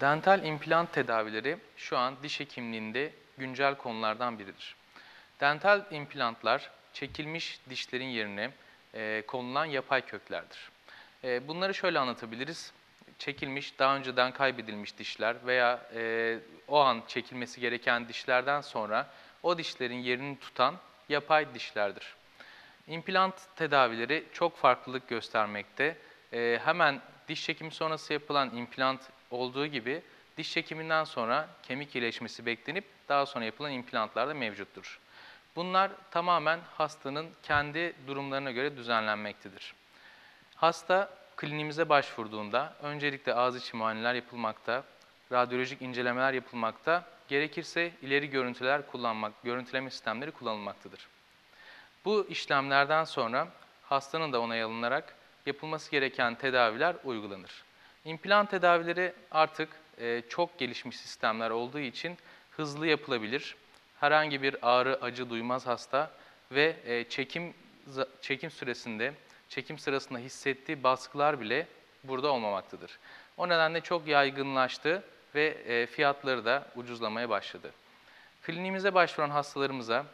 Dental implant tedavileri şu an diş hekimliğinde güncel konulardan biridir. Dental implantlar çekilmiş dişlerin yerine e, konulan yapay köklerdir. E, bunları şöyle anlatabiliriz. Çekilmiş, daha önceden kaybedilmiş dişler veya e, o an çekilmesi gereken dişlerden sonra o dişlerin yerini tutan yapay dişlerdir. İmplant tedavileri çok farklılık göstermekte. Ee, hemen diş çekimi sonrası yapılan implant olduğu gibi diş çekiminden sonra kemik iyileşmesi beklenip daha sonra yapılan implantlar da mevcuttur. Bunlar tamamen hastanın kendi durumlarına göre düzenlenmektedir. Hasta kliniğimize başvurduğunda öncelikle ağız içi muayeneler yapılmakta, radyolojik incelemeler yapılmakta, gerekirse ileri görüntüler kullanmak, görüntüleme sistemleri kullanılmaktadır. Bu işlemlerden sonra hastanın da onay alınarak yapılması gereken tedaviler uygulanır. İmplant tedavileri artık e, çok gelişmiş sistemler olduğu için hızlı yapılabilir. Herhangi bir ağrı, acı duymaz hasta ve e, çekim çekim süresinde, çekim sırasında hissettiği baskılar bile burada olmamaktadır. O nedenle çok yaygınlaştı ve e, fiyatları da ucuzlamaya başladı. Kliniğimize başvuran hastalarımıza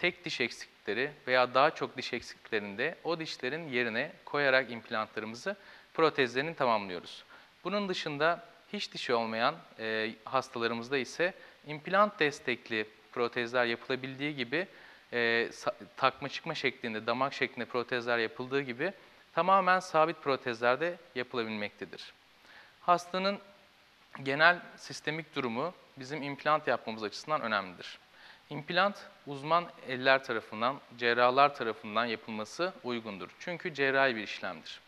tek diş eksiklikleri veya daha çok diş eksikliklerinde o dişlerin yerine koyarak implantlarımızı protezlerini tamamlıyoruz. Bunun dışında hiç dişi olmayan e, hastalarımızda ise implant destekli protezler yapılabildiği gibi e, takma çıkma şeklinde, damak şeklinde protezler yapıldığı gibi tamamen sabit protezler de yapılabilmektedir. Hastanın genel sistemik durumu bizim implant yapmamız açısından önemlidir. İmplant uzman eller tarafından, cerrahlar tarafından yapılması uygundur. Çünkü cerrahi bir işlemdir.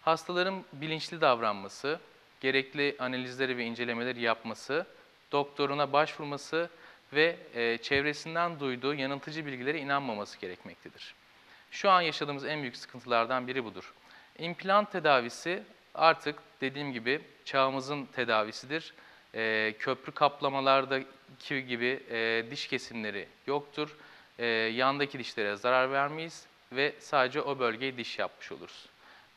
Hastaların bilinçli davranması, gerekli analizleri ve incelemeleri yapması, doktoruna başvurması ve e, çevresinden duyduğu yanıltıcı bilgilere inanmaması gerekmektedir. Şu an yaşadığımız en büyük sıkıntılardan biri budur. İmplant tedavisi artık dediğim gibi çağımızın tedavisidir. Ee, köprü kaplamalardaki gibi e, diş kesimleri yoktur. Ee, yandaki dişlere zarar vermeyiz ve sadece o bölgeye diş yapmış oluruz.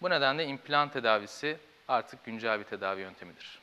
Bu nedenle implant tedavisi artık güncel bir tedavi yöntemidir.